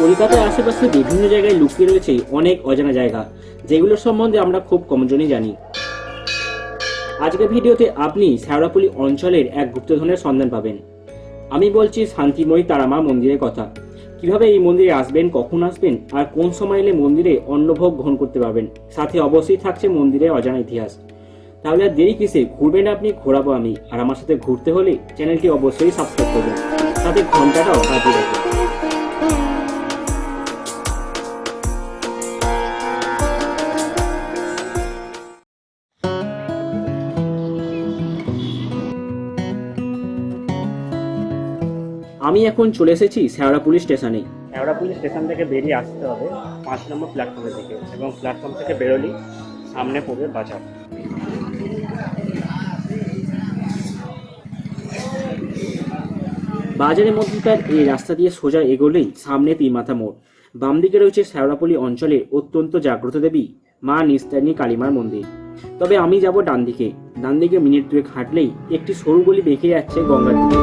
কলকাতার আশেপাশে বিভিন্ন জায়গায় লুকিয়ে রয়েছে অনেক অজানা জায়গা যেগুলোর সম্বন্ধে আমরা খুব কমজনই জানি। আজকের ভিডিওতে আপনি শেওড়াপুলি অঞ্চলের এক গুপ্তধনের সন্ধান পাবেন। আমি বলছি শান্তিময়ী তারামা মন্দিরের কথা। কীভাবে এই মন্দিরে আসবেন, কখন আসবেন, আর কোন সময় এলে মন্দিরে অন্নভোগ গ্রহণ করতে পারবেন, সাথে অবশ্যই থাকছে মন্দিরের অজানা ইতিহাস। তাহলে আর দেরি কিসে? ঘুরবেন আপনি, ঘোরাবো আমি। আর আমার সাথে ঘুরতে হলে চ্যানেলটি অবশ্যই সাবস্ক্রাইব করবেন। সাথে ঘন্টাটাও বাজিয়ে রাখবেন। আমি এখন চলে এসেছি শ্যাওড়া শেওড়াপুলি স্টেশনে। শেওড়াপুলি স্টেশন থেকে বেরিয়ে আসতে হবে পাঁচ নম্বর প্ল্যাটফর্মের দিকে এবং প্ল্যাটফর্ম থেকে বেরোলেই সামনে পড়বে বাজার। বাজারের মধ্যেকার এই রাস্তা দিয়ে সোজা এগোলেই সামনে তিনমাথা মোড়। বাম দিকে রয়েছে শেওড়াপল্লী অঞ্চলের অত্যন্ত জাগ্রত দেবী মা নিস্তারিণী কালীমার মন্দির। তবে আমি যাব ডান দিকে ডান দিকে মিনিট দুয়েক হাঁটলেই একটি সরু গলি বেঁকে যাচ্ছে গঙ্গার দিকে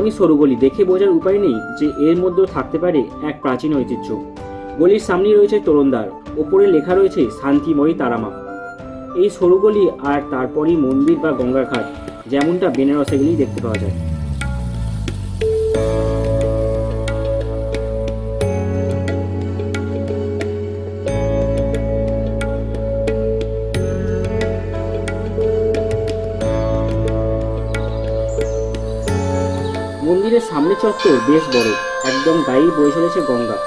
একদমই সরু গলি। দেখে বোঝার উপায় নেই যে এর মধ্যেও থাকতে পারে এক প্রাচীন ঐতিহ্য। গলির সামনেই রয়েছে তরুণদার, ওপরে লেখা রয়েছে শান্তিময়ী তারামা। এই সরু গলি আর তারপরই মন্দির বা গঙ্গার ঘাট, যেমনটা বেনারসে গেলেই দেখতে পাওয়া যায়। মন্দিরের সামনে চত্বর বেশ বড়, একদম গায়েই বয়ে চলেছে গঙ্গা।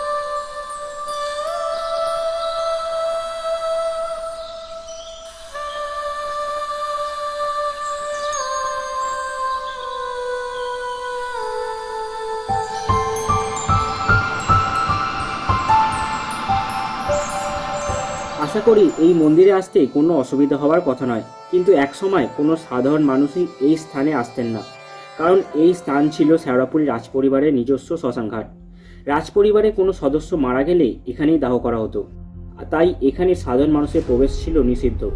আশা করি এই মন্দিরে আসতে কোনো অসুবিধা হওয়ার কথা নয়, কিন্তু একসময় কোনো সাধারণ মানুষই এই স্থানে আসতেন না। কারণ এই স্থান ছিল শেওড়াপুরি রাজপরিবারের নিজস্ব শ্মশানঘাট। রাজপরিবারে কোনো সদস্য মারা গেলে এখানেই দাহ করা হতো। আর তাই এখানে সাধারণ মানুষের প্রবেশ ছিল নিষিদ্ধ।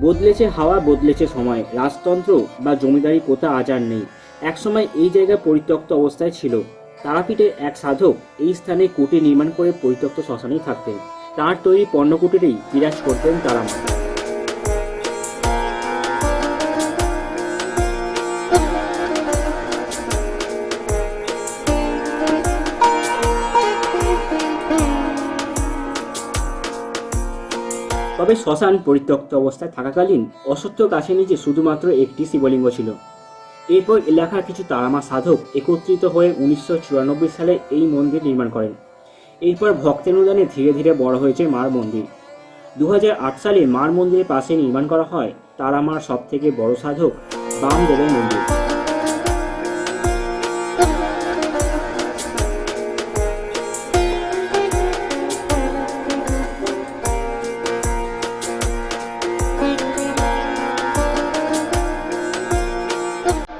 বদলেছে হাওয়া, বদলেছে সময়। রাজতন্ত্র বা জমিদারি কোথা আচার নেই। একসময় এই জায়গা পরিত্যক্ত অবস্থায় ছিল। তারাপীঠের এক সাধক এই স্থানে কুটি নির্মাণ করে পরিত্যক্ত শ্মশানেই থাকতেন। তার তৈরি পণ্যকুটিরেই বিরাজ করতেন তারা তবে শ্মশান পরিত্যক্ত অবস্থায় থাকাকালীন অসত্য কাছে নিচে শুধুমাত্র একটি শিবলিঙ্গ ছিল। এরপর এলাকার কিছু তারামা সাধক একত্রিত হয়ে উনিশশো চুরানব্বই সালে এই মন্দির নির্মাণ করেন। এরপর ভক্তেনুদানে ধীরে ধীরে বড় হয়েছে মার মন্দির। দু হাজার আট সালে মার মন্দিরের পাশে নির্মাণ করা হয় তারামার সবথেকে বড় সাধক বামদেবের মন্দির।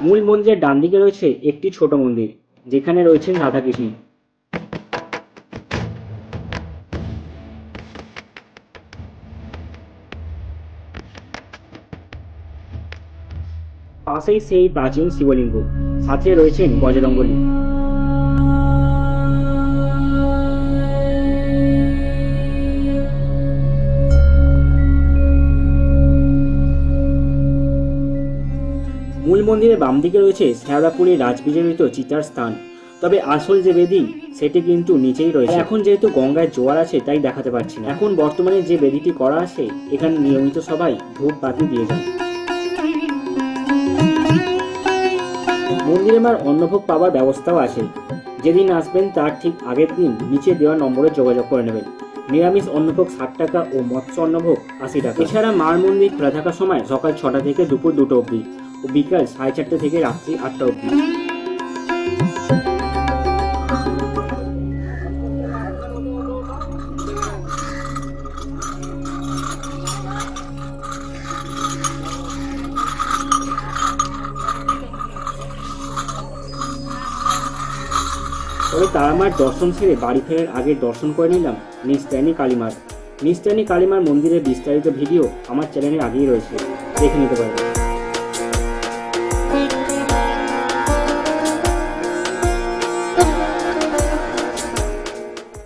মূল মন্দিরের ডান দিকে রয়েছে একটি ছোট মন্দির, যেখানে রয়েছেন রাধাকৃষ্ণ। পাশেই সেই প্রাচীন শিবলিঙ্গ, সাথে রয়েছেন বজরঙ্গলী মন্দিরের বাম দিকে রয়েছে শেওড়াপুরের রাজবিজড়িত চিতার স্থান। তবে আসল যে বেদি, সেটি কিন্তু নিচেই রয়েছে। এখন যেহেতু গঙ্গায় জোয়ার আছে, তাই দেখাতে পারছি না। এখন বর্তমানে যে বেদিটি করা আছে, এখানে নিয়মিত সবাই ধূপ বাতি দিয়ে যান। মন্দিরে মার অন্নভোগ পাওয়ার ব্যবস্থাও আছে। যেদিন আসবেন, তার ঠিক আগের দিন নিচে দেওয়া নম্বরে যোগাযোগ করে নেবেন। নিরামিষ অন্নভোগ ষাট টাকা ও মৎস্য অন্নভোগ আশি টাকা। এছাড়া মার মন্দির খোলা থাকার সময় সকাল ছটা থেকে দুপুর দুটো অবধি। বিকাল সাড়ে চারটে থেকে রাত্রি আটটা অবধি। তারামার দর্শন সেরে বাড়ি ফেরার আগে দর্শন করে নিলাম নিস্তায়নী কালীমার। নিস্তায়নী কালীমার মন্দিরের বিস্তারিত ভিডিও আমার চ্যানেলে আগেই রয়েছে। দেখে নিতে পারেন Thank you.